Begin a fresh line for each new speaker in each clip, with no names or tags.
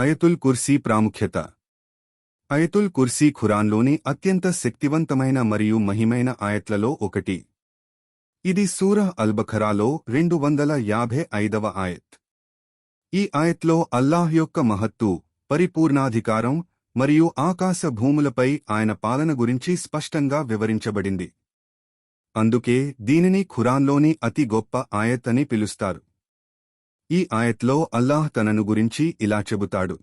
అయతుల్ కుర్సీ ప్రాముఖ్యత. అయతుల్ కుర్సీ ఖురాన్లోని అత్యంత శక్తివంతమైన మరియు మహిమైన ఆయత్లలో ఒకటి. ఇది సూరహ్ అల్బఖరాలో రెండు వందల యాభై ఐదవ ఆయత్. ఈ ఆయత్లో అల్లాహ్ యొక్క మహత్తు పరిపూర్ణాధికారం మరియు ఆకాశ భూములపై ఆయన పాలన గురించి స్పష్టంగా వివరించబడింది. అందుకే దీనిని ఖురాన్లోని అతి గొప్ప ఆయత్ అని పిలుస్తారు. ఈ ఆయత్లో అల్లాహ్ తనను గురించి ఇలా చెబుతాడు.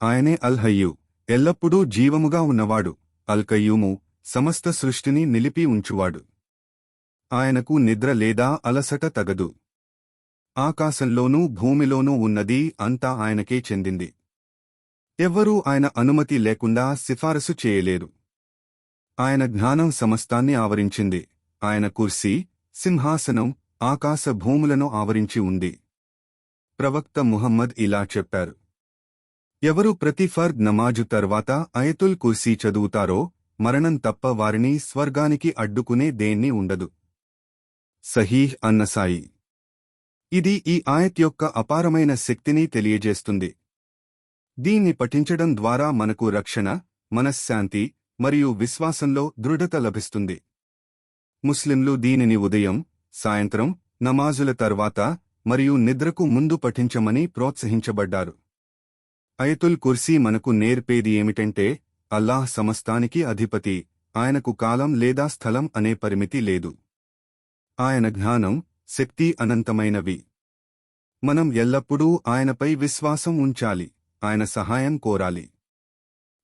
ఆయనే అల్హయ్యు ఎల్లప్పుడూ జీవముగా ఉన్నవాడు అల్కయ్యూము సమస్త సృష్టిని నిలిపి ఉంచువాడు. ఆయనకు నిద్ర లేదా అలసట తగదు. ఆకాశంలోనూ భూమిలోనూ ఉన్నది అంతా ఆయనకే చెందింది. ఎవ్వరూ ఆయన అనుమతి లేకుండా సిఫారసు చేయలేరు. ఆయన జ్ఞానం సమస్తాన్ని ఆవరించింది. ఆయన కుర్సీ సింహాసనం ఆకాశ భూములను ఆవరించి ఉంది. ప్రవక్త ముహమ్మద్ ఇలా చెప్పారు. ఎవరు ప్రతి ఫర్ద్ నమాజు తర్వాత అయతుల్ కుర్సీ చదువుతారో మరణం తప్ప వారిని స్వర్గానికి అడ్డుకునే దేన్ని ఉండదు. సహీహ్ అన్నసాయి. ఇది ఈ ఆయత్ యొక్క అపారమైన శక్తిని తెలియజేస్తుంది. దీన్ని పఠించడం ద్వారా మనకు రక్షణ మనశ్శాంతి మరియు విశ్వాసంలో దృఢత లభిస్తుంది. ముస్లింలు దీనిని ఉదయం సాయంత్రం నమాజుల తర్వాత మరియు నిద్రకు ముందు పఠించమని ప్రోత్సహించబడ్డారు. అయతుల్ కుర్సీ మనకు నేర్పేది ఏమిటంటే అల్లాహ్ సమస్తానికి అధిపతి ఆయనకు కాలం లేదా స్థలం అనే పరిమితి లేదు. ఆయన జ్ఞానం శక్తి అనంతమైనవి. మనం ఎల్లప్పుడూ ఆయనపై విశ్వాసం ఉంచాలి ఆయన సహాయం కోరాలి.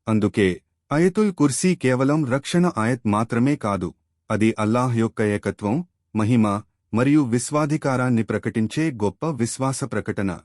అందుకే అయతుల్ కుర్సీ కేవలం రక్షణ ఆయత్ మాత్రమే కాదు అది అల్లాహ్ యొక్క ఏకత్వం మహిమ మరియు విశ్వాధికారాన్ని ప్రకటించే గొప్ప విశ్వాస ప్రకటన.